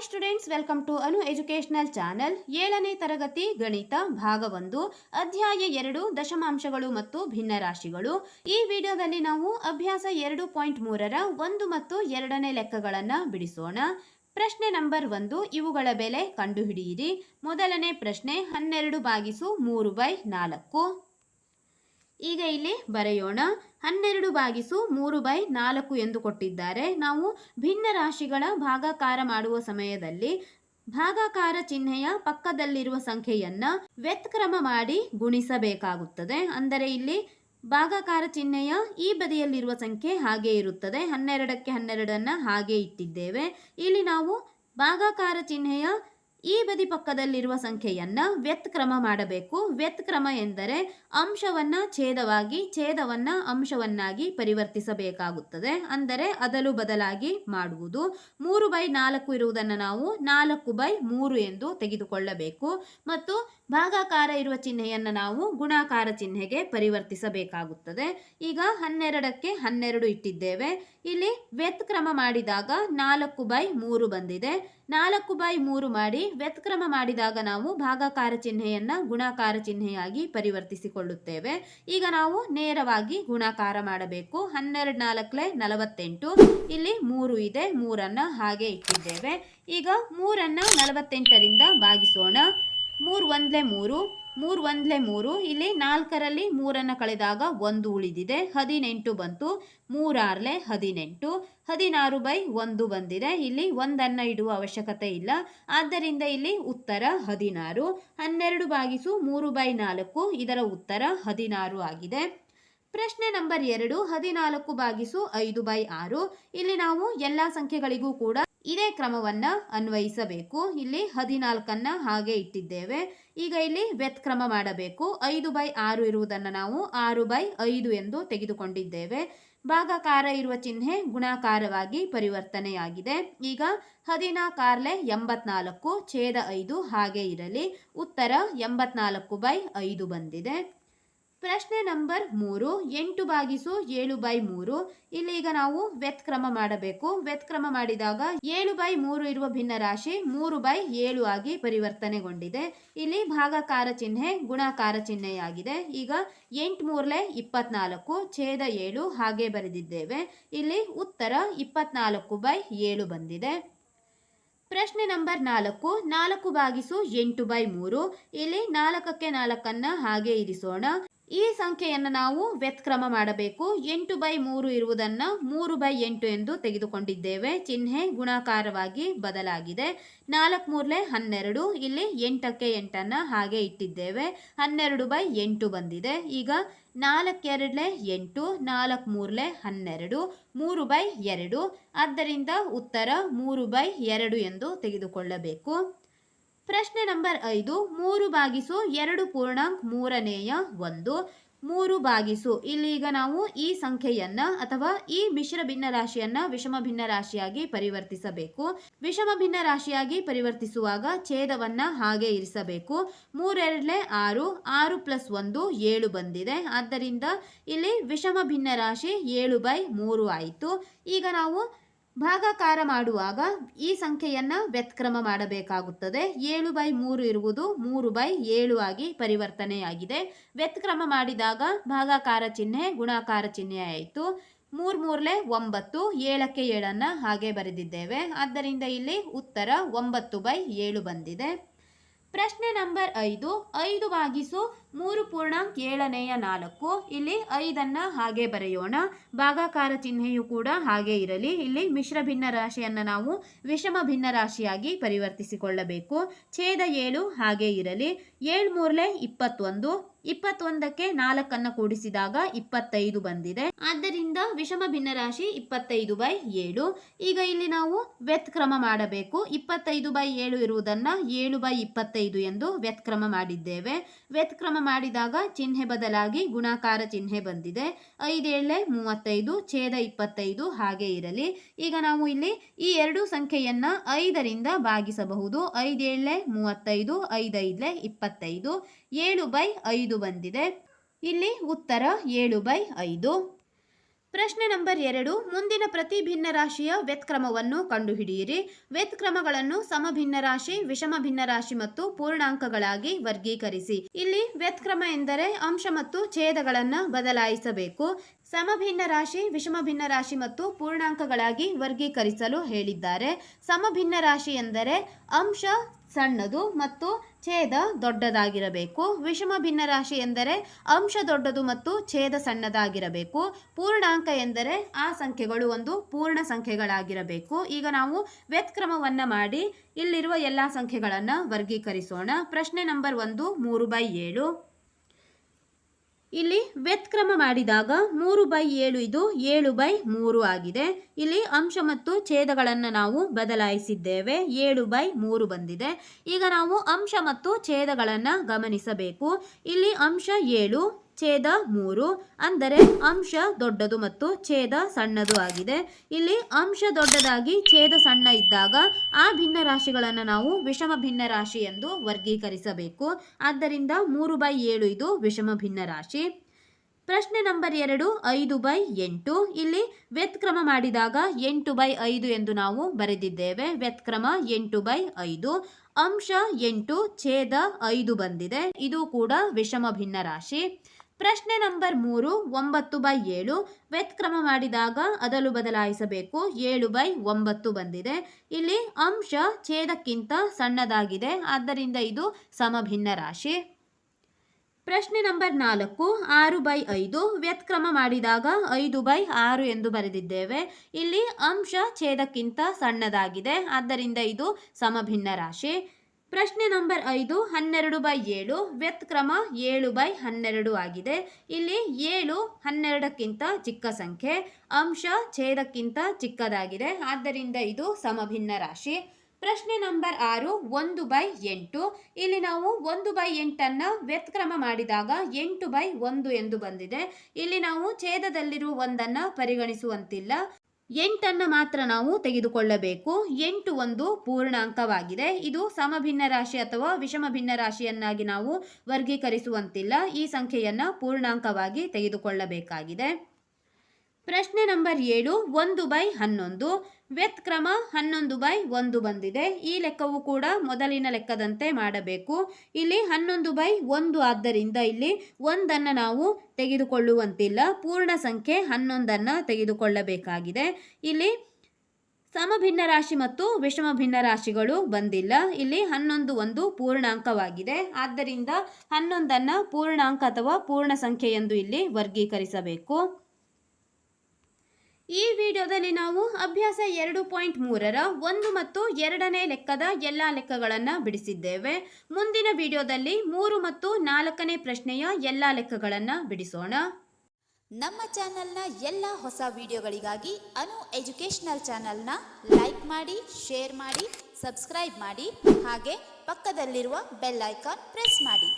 Hi students welcome to Anu educational channel ಏಳನೇ ತರಗತಿ, ಗಣಿತ, ಭಾಗ ಒಂದು, ಅಧ್ಯಾಯ ಎರಡು, ದಶಮಾಂಶಗಳು ಮತ್ತು ಭಿನ್ನರಾಶಿಗಳು. ಈ ವಿಡಿಯೋದಲ್ಲಿ ನಾವು ಅಭ್ಯಾಸ ಎರಡು ಪಾಯಿಂಟ್ ಮೂರರ ಒಂದು ಮತ್ತು ಎರಡನೇ ಲೆಕ್ಕಗಳನ್ನು ಬಿಡಿಸೋಣ. ಪ್ರಶ್ನೆ ನಂಬರ್ ಒಂದು, ಇವುಗಳ ಬೆಲೆ ಕಂಡುಹಿಡಿಯಿರಿ. ಮೊದಲನೇ ಪ್ರಶ್ನೆ, ಹನ್ನೆರಡು ಬಾಗಿಸು ಮೂರು ಬೈ ನಾಲ್ಕು. ಈಗ ಇಲ್ಲಿ ಬರೆಯೋಣ. ಹನ್ನೆರಡು ಬಾಗಿಸು ಮೂರು ಬೈ ನಾಲ್ಕು ಎಂದು ಕೊಟ್ಟಿದ್ದಾರೆ. ನಾವು ಭಿನ್ನ ರಾಶಿಗಳ ಭಾಗಾಕಾರ ಮಾಡುವ ಸಮಯದಲ್ಲಿ ಭಾಗಾಕಾರ ಚಿಹ್ನೆಯ ಪಕ್ಕದಲ್ಲಿರುವ ಸಂಖ್ಯೆಯನ್ನ ವ್ಯತ್ಕ್ರಮ ಮಾಡಿ ಗುಣಿಸಬೇಕಾಗುತ್ತದೆ. ಅಂದರೆ ಇಲ್ಲಿ ಭಾಗಾಕಾರ ಚಿಹ್ನೆಯ ಈ ಬದಿಯಲ್ಲಿರುವ ಸಂಖ್ಯೆ ಹಾಗೆ ಇರುತ್ತದೆ. ಹನ್ನೆರಡಕ್ಕೆ ಹನ್ನೆರಡನ್ನ ಹಾಗೆ ಇಟ್ಟಿದ್ದೇವೆ. ಇಲ್ಲಿ ನಾವು ಭಾಗಾಕಾರ ಚಿಹ್ನೆಯ ಈ ಬದಿ ಪಕ್ಕದಲ್ಲಿರುವ ಸಂಖ್ಯೆಯನ್ನು ವ್ಯತ್ಕ್ರಮ ಮಾಡಬೇಕು. ವ್ಯತ್ಕ್ರಮ ಎಂದರೆ ಅಂಶವನ್ನ ಛೇದವಾಗಿ, ಛೇದವನ್ನ ಅಂಶವನ್ನಾಗಿ ಪರಿವರ್ತಿಸಬೇಕಾಗುತ್ತದೆ. ಅಂದರೆ ಅದಲು ಬದಲಾಗಿ ಮಾಡುವುದು. ಮೂರು ಬೈ ನಾಲ್ಕು ಇರುವುದನ್ನು ನಾವು ನಾಲ್ಕು ಬೈ ಮೂರು ಎಂದು ತೆಗೆದುಕೊಳ್ಳಬೇಕು. ಮತ್ತು ಭಾಗಾಕಾರ ಇರುವ ಚಿಹ್ನೆಯನ್ನು ನಾವು ಗುಣಾಕಾರ ಚಿಹ್ನೆಗೆ ಪರಿವರ್ತಿಸಬೇಕಾಗುತ್ತದೆ. ಈಗ ಹನ್ನೆರಡಕ್ಕೆ ಹನ್ನೆರಡು ಇಟ್ಟಿದ್ದೇವೆ. ಇಲ್ಲಿ ವ್ಯತ್ಕ್ರಮ ಮಾಡಿದಾಗ ನಾಲ್ಕು ಬೈ ಮೂರು ಬಂದಿದೆ. ನಾಲ್ಕು ಬೈ ಮೂರು ಮಾಡಿ ವ್ಯತ್ಕ್ರಮ ಮಾಡಿದಾಗ ನಾವು ಭಾಗಾಕಾರ ಚಿಹ್ನೆಯನ್ನ ಗುಣಾಕಾರ ಚಿಹ್ನೆಯಾಗಿ ಪರಿವರ್ತಿಸಿಕೊಳ್ಳುತ್ತೇವೆ. ಈಗ ನಾವು ನೇರವಾಗಿ ಗುಣಾಕಾರ ಮಾಡಬೇಕು. ಹನ್ನೆರಡು ನಾಲ್ಕಲೆ ನಲವತ್ತೆಂಟು. ಇಲ್ಲಿ ಮೂರು ಇದೆ. ಮೂರನ್ನು ಹಾಗೆ ಇಟ್ಟಿದ್ದೇವೆ. ಈಗ ಮೂರನ್ನ ನಲವತ್ತೆಂಟರಿಂದ ಭಾಗಿಸೋಣ. ಮೂರು ಒಂದ್ಲೆ ಮೂರು ಮೂರು ಒಂದ್ಲೆ ಮೂರು, ಇಲ್ಲಿ ನಾಲ್ಕರಲ್ಲಿ ಮೂರನ್ನು ಕಳೆದಾಗ ಒಂದು ಉಳಿದಿದೆ, ಹದಿನೆಂಟು ಬಂತು ಮೂರಾರ್ಲೆ ಹದಿನೆಂಟು, ಹದಿನಾರು ಬೈ ಒಂದು ಬಂದಿದೆ, ಇಲ್ಲಿ ಒಂದನ್ನು ಇಡುವ ಅವಶ್ಯಕತೆ ಇಲ್ಲ, ಆದ್ದರಿಂದ ಇಲ್ಲಿ ಉತ್ತರ ಹದಿನಾರು, ಹನ್ನೆರಡು ಬಾಗಿಸು ಮೂರು ಬೈ ನಾಲ್ಕು, ಇದರ ಉತ್ತರ ಹದಿನಾರು ಆಗಿದೆ. ಪ್ರಶ್ನೆ ನಂಬರ್ ಎರಡು, ಹದಿನಾಲ್ಕು ಬಾಗಿಸು ಐದು ಬೈ ಆರು, ಇಲ್ಲಿ ನಾವು ಎಲ್ಲ ಸಂಖ್ಯೆಗಳಿಗೂ ಕೂಡ ಇದೇ ಕ್ರಮವನ್ನ ಅನ್ವಯಿಸಬೇಕು. ಇಲ್ಲಿ ಹದಿನಾಲ್ಕನ್ನು ಹಾಗೆ ಇಟ್ಟಿದ್ದೇವೆ. ಈಗ ಇಲ್ಲಿ ವ್ಯತ್ಕ್ರಮ ಮಾಡಬೇಕು. ಐದು ಬೈ ಆರು ಇರುವುದನ್ನು ನಾವು ಆರು ಬೈ ಐದು ಎಂದು ತೆಗೆದುಕೊಂಡಿದ್ದೇವೆ. ಭಾಗಾಕಾರ ಇರುವ ಚಿಹ್ನೆ ಗುಣಾಕಾರವಾಗಿ ಪರಿವರ್ತನೆಯಾಗಿದೆ. ಈಗ ಹದಿನಾಲ್ಕಾರ್ಲೆ ಎಂಬತ್ನಾಲ್ಕು, ಛೇದ ಐದು ಹಾಗೆ ಇರಲಿ. ಉತ್ತರ ಎಂಬತ್ನಾಲ್ಕು ಬೈ ಐದು ಬಂದಿದೆ. ಪ್ರಶ್ನೆ ನಂಬರ್ ಮೂರು, ಎಂಟು ಬಾಗಿಸು ಏಳು ಬೈ ಮೂರು. ಇಲ್ಲಿ ಈಗ ನಾವು ವ್ಯತ್ಕ್ರಮ ಮಾಡಬೇಕು. ವ್ಯತ್ಕ್ರಮ ಮಾಡಿದಾಗ ಏಳು ಬೈ ಮೂರು ಇರುವ ಭಿನ್ನ ರಾಶಿ ಮೂರು ಬೈ ಏಳು ಆಗಿ ಪರಿವರ್ತನೆಗೊಂಡಿದೆ. ಇಲ್ಲಿ ಭಾಗಾಕಾರ ಚಿಹ್ನೆ ಗುಣಾಕಾರ ಚಿಹ್ನೆಯಾಗಿದೆ. ಈಗ ಎಂಟು ಮೂರ್ಲೆ ಇಪ್ಪತ್ನಾಲ್ಕು, ಛೇದ ಏಳು ಹಾಗೆ ಬರೆದಿದ್ದೇವೆ. ಇಲ್ಲಿ ಉತ್ತರ ಇಪ್ಪತ್ನಾಲ್ಕು ಬೈ ಏಳು ಬಂದಿದೆ. ಪ್ರಶ್ನೆ ನಂಬರ್ ನಾಲ್ಕು ನಾಲ್ಕು ಬಾಗಿಸು ಎಂಟು ಬೈ ಮೂರು. ಇಲ್ಲಿ ನಾಲ್ಕಕ್ಕೆ ನಾಲ್ಕನ್ನ ಹಾಗೆ ಇರಿಸೋಣ. ಈ ಸಂಖ್ಯೆಯನ್ನು ನಾವು ವ್ಯತ್ಕ್ರಮ ಮಾಡಬೇಕು. ಎಂಟು ಬೈ ಮೂರು ಇರುವುದನ್ನು ಮೂರು ಬೈ ಎಂಟು ಎಂದು ತೆಗೆದುಕೊಂಡಿದ್ದೇವೆ. ಚಿಹ್ನೆ ಗುಣಾಕಾರವಾಗಿ ಬದಲಾಗಿದೆ. ನಾಲ್ಕು ಮೂರ್ಲೆ ಹನ್ನೆರಡು, ಇಲ್ಲಿ ಎಂಟಕ್ಕೆ ಎಂಟನ್ನು ಹಾಗೆ ಇಟ್ಟಿದ್ದೇವೆ. ಹನ್ನೆರಡು ಬೈ ಎಂಟು ಬಂದಿದೆ. ಈಗ ನಾಲ್ಕೆರಡ್ಲೆ ಎಂಟು, ನಾಲ್ಕು ಮೂರ್ಲೆ ಹನ್ನೆರಡು, ಮೂರು ಬೈ ಎರಡು. ಆದ್ದರಿಂದ ಉತ್ತರ ಮೂರು ಬೈ ಎರಡು ಎಂದು ತೆಗೆದುಕೊಳ್ಳಬೇಕು. ಪ್ರಶ್ನೆ ನಂಬರ್ ಐದು, ಮೂರು ಬಾಗಿಸು ಎರಡು ಪೂರ್ಣಾಂಕ್ ಮೂರನೆಯ ಒಂದು, ಮೂರು ಬಾಗಿಸು ಇಲ್ಲಿ ಈಗ ನಾವು ಈ ಸಂಖ್ಯೆಯನ್ನ ಅಥವಾ ಈ ಮಿಶ್ರ ಭಿನ್ನ ರಾಶಿಯನ್ನ ವಿಷಮ ಭಿನ್ನ ರಾಶಿಯಾಗಿ ಪರಿವರ್ತಿಸಬೇಕು. ವಿಷಮ ಭಿನ್ನ ರಾಶಿಯಾಗಿ ಪರಿವರ್ತಿಸುವಾಗ ಛೇದವನ್ನ ಹಾಗೆ ಇರಿಸಬೇಕು. ಮೂರೆರಡ್ಲೆ ಆರು ಆರು ಪ್ಲಸ್ ಒಂದು ಏಳು ಬಂದಿದೆ. ಆದ್ದರಿಂದ ಇಲ್ಲಿ ವಿಷಮ ಭಿನ್ನ ರಾಶಿ ಏಳು ಬೈ ಮೂರು ಆಯಿತು. ಈಗ ನಾವು ಭಾಗಾಕಾರ ಮಾಡುವಾಗ ಈ ಸಂಖ್ಯೆಯನ್ನು ವ್ಯತ್ಕ್ರಮ ಮಾಡಬೇಕಾಗುತ್ತದೆ. ಏಳು ಬೈ ಮೂರು ಇರುವುದು ಮೂರು ಬೈ ಏಳು ಆಗಿ ಪರಿವರ್ತನೆಯಾಗಿದೆ. ವ್ಯತ್ಕ್ರಮ ಮಾಡಿದಾಗ ಭಾಗಾಕಾರ ಚಿಹ್ನೆ ಗುಣಾಕಾರ ಚಿಹ್ನೆ ಆಯಿತು. ಮೂರು ಮೂರಲೆ ಒಂಬತ್ತು, ಏಳಕ್ಕೆ ಏಳನ್ನು ಹಾಗೆ ಬರೆದಿದ್ದೇವೆ. ಆದ್ದರಿಂದ ಇಲ್ಲಿ ಉತ್ತರ ಒಂಬತ್ತು ಬೈ ಏಳು ಬಂದಿದೆ. ಪ್ರಶ್ನೆ ನಂಬರ್ ಐದು ಐದು ಬಾಗಿಸು ಮೂರು ಪೂರ್ಣಾಂಕ್ ಏಳನೆಯ ನಾಲ್ಕು. ಇಲ್ಲಿ ಐದನ್ನ ಹಾಗೆ ಬರೆಯೋಣ. ಭಾಗಾಕಾರ ಚಿಹ್ನೆಯು ಕೂಡ ಹಾಗೆ ಇರಲಿ. ಇಲ್ಲಿ ಮಿಶ್ರ ಭಿನ್ನ ರಾಶಿಯನ್ನು ನಾವು ವಿಷಮ ಭಿನ್ನ ರಾಶಿಯಾಗಿ ಪರಿವರ್ತಿಸಿಕೊಳ್ಳಬೇಕು. ಛೇದ ಏಳು ಹಾಗೆ ಇರಲಿ. ಏಳು ಮೂರ್ಲೆ ಇಪ್ಪತ್ತೊಂದು. ಇಪ್ಪತ್ತೊಂದಕ್ಕೆ ನಾಲ್ಕನ್ನು ಕೂಡಿಸಿದಾಗ ಇಪ್ಪತ್ತೈದು ಬಂದಿದೆ. ಆದ್ದರಿಂದ ವಿಷಮ ಭಿನ್ನರಾಶಿ ಇಪ್ಪತ್ತೈದು ಬೈ ಏಳು. ಈಗ ಇಲ್ಲಿ ನಾವು ವ್ಯತ್ಕ್ರಮ ಮಾಡಬೇಕು. ಇಪ್ಪತ್ತೈದು ಬೈ ಏಳು ಇರುವುದನ್ನ ಏಳು ಬೈ ಇಪ್ಪತ್ತೈದು ಎಂದು ವ್ಯತ್ಕ್ರಮ ಮಾಡಿದ್ದೇವೆ. ವ್ಯತ್ಕ್ರಮ ಮಾಡಿದಾಗ ಚಿಹ್ನೆ ಬದಲಾಗಿ ಗುಣಾಕಾರ ಚಿಹ್ನೆ ಬಂದಿದೆ. ಐದೇಳೆ ಮೂವತ್ತೈದು, ಛೇದ ಇಪ್ಪತ್ತೈದು ಹಾಗೆ ಇರಲಿ. ಈಗ ನಾವು ಇಲ್ಲಿ ಈ ಎರಡು ಸಂಖ್ಯೆಯನ್ನ ಐದರಿಂದ ಭಾಗಿಸಬಹುದು. ಐದೇಳೆ ಮೂವತ್ತೈದು ಐದೈದ್ಲೆ ಇಪ್ಪತ್ತೈದು. ಏಳು ಬೈ ಐದು ಬಂದಿದೆ. ಇಲ್ಲಿ ಉತ್ತರ ಏಳು ಬೈ ಐದು. ಪ್ರಶ್ನೆ ನಂಬರ್ ಎರಡು, ಮುಂದಿನ ಪ್ರತಿ ಭಿನ್ನ ರಾಶಿಯ ವ್ಯತ್ಕ್ರಮವನ್ನು ಕಂಡುಹಿಡಿಯಿರಿ. ವ್ಯತ್ಕ್ರಮಗಳನ್ನು ಸಮಭಿನ್ನ ರಾಶಿ, ವಿಷಮ ಭಿನ್ನ ರಾಶಿ ಮತ್ತು ಪೂರ್ಣಾಂಕಗಳಾಗಿ ವರ್ಗೀಕರಿಸಿ. ಇಲ್ಲಿ ವ್ಯತ್ಕ್ರಮ ಎಂದರೆ ಅಂಶ ಮತ್ತು ಛೇದಗಳನ್ನು ಬದಲಾಯಿಸಬೇಕು. ಸಮಭಿನ್ನ ರಾಶಿ, ವಿಷಮ ಭಿನ್ನ ರಾಶಿ ಮತ್ತು ಪೂರ್ಣಾಂಕಗಳಾಗಿ ವರ್ಗೀಕರಿಸಲು ಹೇಳಿದ್ದಾರೆ. ಸಮಭಿನ್ನ ರಾಶಿ ಎಂದರೆ ಅಂಶ ಸಣ್ಣದು ಮತ್ತು ಛೇದ ದೊಡ್ಡದಾಗಿರಬೇಕು. ವಿಷಮ ಭಿನ್ನ ರಾಶಿ ಎಂದರೆ ಅಂಶ ದೊಡ್ಡದು ಮತ್ತು ಛೇದ ಸಣ್ಣದಾಗಿರಬೇಕು. ಪೂರ್ಣಾಂಕ ಎಂದರೆ ಆ ಸಂಖ್ಯೆಗಳು ಒಂದು ಪೂರ್ಣ ಸಂಖ್ಯೆಗಳಾಗಿರಬೇಕು. ಈಗ ನಾವು ವ್ಯತ್ಕ್ರಮವನ್ನು ಮಾಡಿ ಇಲ್ಲಿರುವ ಎಲ್ಲ ಸಂಖ್ಯೆಗಳನ್ನು ವರ್ಗೀಕರಿಸೋಣ. ಪ್ರಶ್ನೆ ನಂಬರ್ ಒಂದು ಮೂರು ಬೈ ಏಳು. ಇಲ್ಲಿ ವ್ಯತ್ಕ್ರಮ ಮಾಡಿದಾಗ ಮೂರು ಬೈ ಏಳು ಇದು ಏಳು ಬೈ ಮೂರು ಆಗಿದೆ. ಇಲ್ಲಿ ಅಂಶ ಮತ್ತು ಛೇದಗಳನ್ನು ನಾವು ಬದಲಾಯಿಸಿದ್ದೇವೆ. ಏಳು ಬೈ ಮೂರು ಬಂದಿದೆ. ಈಗ ನಾವು ಅಂಶ ಮತ್ತು ಛೇದಗಳನ್ನು ಗಮನಿಸಬೇಕು. ಇಲ್ಲಿ ಅಂಶ ಏಳು ಛೇದ ಮೂರು ಅಂದರೆ ಅಂಶ ದೊಡ್ಡದು ಮತ್ತು ಛೇದ ಸಣ್ಣದು ಆಗಿದೆ. ಇಲ್ಲಿ ಅಂಶ ದೊಡ್ಡದಾಗಿ ಛೇದ ಸಣ್ಣ ಇದ್ದಾಗ ಆ ಭಿನ್ನ ರಾಶಿಗಳನ್ನು ನಾವು ವಿಷಮ ಭಿನ್ನ ರಾಶಿ ಎಂದು ವರ್ಗೀಕರಿಸಬೇಕು. ಆದ್ದರಿಂದ ಮೂರು ಬೈ ಏಳು ಇದು ವಿಷಮ ಭಿನ್ನ ರಾಶಿ ಪ್ರಶ್ನೆ ನಂಬರ್ ಎರಡು, ಐದು ಬೈ ಎಂಟು. ಇಲ್ಲಿ ವ್ಯತ್ಕ್ರಮ ಮಾಡಿದಾಗ ಎಂಟು ಬೈ ಐದು ಎಂದು ನಾವು ಬರೆದಿದ್ದೇವೆ. ವ್ಯತ್ಕ್ರಮ ಎಂಟು ಬೈ ಐದು. ಅಂಶ ಎಂಟು, ಛೇದ ಐದು ಬಂದಿದೆ. ಇದು ಕೂಡ ವಿಷಮ ಭಿನ್ನ ರಾಶಿ ಪ್ರಶ್ನೆ ನಂಬರ್ ಮೂರು, ಒಂಬತ್ತು ಬೈ ಏಳು. ವ್ಯತ್ಕ್ರಮ ಮಾಡಿದಾಗ ಅದಲು ಬದಲಾಯಿಸಬೇಕು. ಏಳು ಬೈ ಒಂಬತ್ತು ಬಂದಿದೆ. ಇಲ್ಲಿ ಅಂಶ ಛೇದಕ್ಕಿಂತ ಸಣ್ಣದಾಗಿದೆ. ಆದ್ದರಿಂದ ಇದು ಸಮಭಿನ್ನ ರಾಶಿ. ಪ್ರಶ್ನೆ ನಂಬರ್ ನಾಲ್ಕು, ಆರು ಬೈ ಐದು. ವ್ಯತ್ಕ್ರಮ ಮಾಡಿದಾಗ ಐದು ಬೈ ಆರು ಎಂದು ಬರೆದಿದ್ದೇವೆ. ಇಲ್ಲಿ ಅಂಶ ಛೇದಕ್ಕಿಂತ ಸಣ್ಣದಾಗಿದೆ. ಆದ್ದರಿಂದ ಇದು ಸಮಭಿನ್ನ ರಾಶಿ. ಪ್ರಶ್ನೆ ನಂಬರ್ ಐದು, ಹನ್ನೆರಡು ಬೈ ಏಳು ವ್ಯತ್ಕ್ರಮ ಏಳು ಬೈ ಹನ್ನೆರಡು ಆಗಿದೆ. ಇಲ್ಲಿ ಏಳು ಹನ್ನೆರಡಕ್ಕಿಂತ ಚಿಕ್ಕ ಸಂಖ್ಯೆ, ಅಂಶ ಛೇದಕ್ಕಿಂತ ಚಿಕ್ಕದಾಗಿದೆ. ಆದ್ದರಿಂದ ಇದು ಸಮಭಿನ್ನ ರಾಶಿ. ಪ್ರಶ್ನೆ ನಂಬರ್ ಆರು, ಒಂದು ಬೈ ಎಂಟು. ಇಲ್ಲಿ ನಾವು ಒಂದು ಬೈ ಎಂಟನ್ನು ವ್ಯತ್ಕ್ರಮ ಮಾಡಿದಾಗ ಎಂಟು ಬೈ ಒಂದು ಎಂದು ಬಂದಿದೆ. ಇಲ್ಲಿ ನಾವು ಛೇದದಲ್ಲಿರುವ ಒಂದನ್ನು ಪರಿಗಣಿಸುವಂತಿಲ್ಲ. ಎಂಟನ್ನು ಮಾತ್ರ ನಾವು ತೆಗೆದುಕೊಳ್ಳಬೇಕು. ಎಂಟು ಒಂದು ಪೂರ್ಣಾಂಕವಾಗಿದೆ. ಇದು ಸಮಭಿನ್ನ ರಾಶಿ ಅಥವಾ ವಿಷಮ ಭಿನ್ನ ರಾಶಿಯನ್ನಾಗಿ ನಾವು ವರ್ಗೀಕರಿಸುವಂತಿಲ್ಲ. ಈ ಸಂಖ್ಯೆಯನ್ನು ಪೂರ್ಣಾಂಕವಾಗಿ ತೆಗೆದುಕೊಳ್ಳಬೇಕಾಗಿದೆ. ಪ್ರಶ್ನೆ ನಂಬರ್ ಏಳು, ಒಂದು ಬೈ ಹನ್ನೊಂದು. ವ್ಯತ್ಕ್ರಮ ಹನ್ನೊಂದು ಬೈ ಒಂದು ಬಂದಿದೆ. ಈ ಲೆಕ್ಕವು ಕೂಡ ಮೊದಲಿನ ಲೆಕ್ಕದಂತೆ ಮಾಡಬೇಕು. ಇಲ್ಲಿ ಹನ್ನೊಂದು ಬೈ ಒಂದು ಆದ್ದರಿಂದ ಇಲ್ಲಿ ಒಂದನ್ನು ನಾವು ತೆಗೆದುಕೊಳ್ಳುವಂತಿಲ್ಲ. ಪೂರ್ಣ ಸಂಖ್ಯೆ ಹನ್ನೊಂದನ್ನು ತೆಗೆದುಕೊಳ್ಳಬೇಕಾಗಿದೆ. ಇಲ್ಲಿ ಸಮಭಿನ್ನ ರಾಶಿ ಮತ್ತು ವಿಷಮ ಭಿನ್ನ ರಾಶಿಗಳು ಬಂದಿಲ್ಲ. ಇಲ್ಲಿ ಹನ್ನೊಂದು ಒಂದು ಪೂರ್ಣಾಂಕವಾಗಿದೆ. ಆದ್ದರಿಂದ ಹನ್ನೊಂದನ್ನು ಪೂರ್ಣಾಂಕ ಅಥವಾ ಪೂರ್ಣ ಸಂಖ್ಯೆ ಎಂದು ಇಲ್ಲಿ ವರ್ಗೀಕರಿಸಬೇಕು. ಈ ವಿಡಿಯೋದಲ್ಲಿ ನಾವು ಅಭ್ಯಾಸ ಎರಡು ಪಾಯಿಂಟ್ ಮೂರರ ಒಂದು ಮತ್ತು ಎರಡನೇ ಲೆಕ್ಕದ ಎಲ್ಲ ಲೆಕ್ಕಗಳನ್ನು ಬಿಡಿಸಿದ್ದೇವೆ. ಮುಂದಿನ ವಿಡಿಯೋದಲ್ಲಿ ಮೂರು ಮತ್ತು ನಾಲ್ಕನೇ ಪ್ರಶ್ನೆಯ ಎಲ್ಲ ಲೆಕ್ಕಗಳನ್ನು ಬಿಡಿಸೋಣ. ನಮ್ಮ ಚಾನೆಲ್ನ ಎಲ್ಲ ಹೊಸ ವಿಡಿಯೋಗಳಿಗಾಗಿ ಅನು ಎಜುಕೇಷನಲ್ ಚಾನೆಲ್ನ ಲೈಕ್ ಮಾಡಿ, ಶೇರ್ ಮಾಡಿ, ಸಬ್ಸ್ಕ್ರೈಬ್ ಮಾಡಿ, ಹಾಗೆ ಪಕ್ಕದಲ್ಲಿರುವ ಬೆಲ್ ಐಕಾನ್ ಪ್ರೆಸ್ ಮಾಡಿ.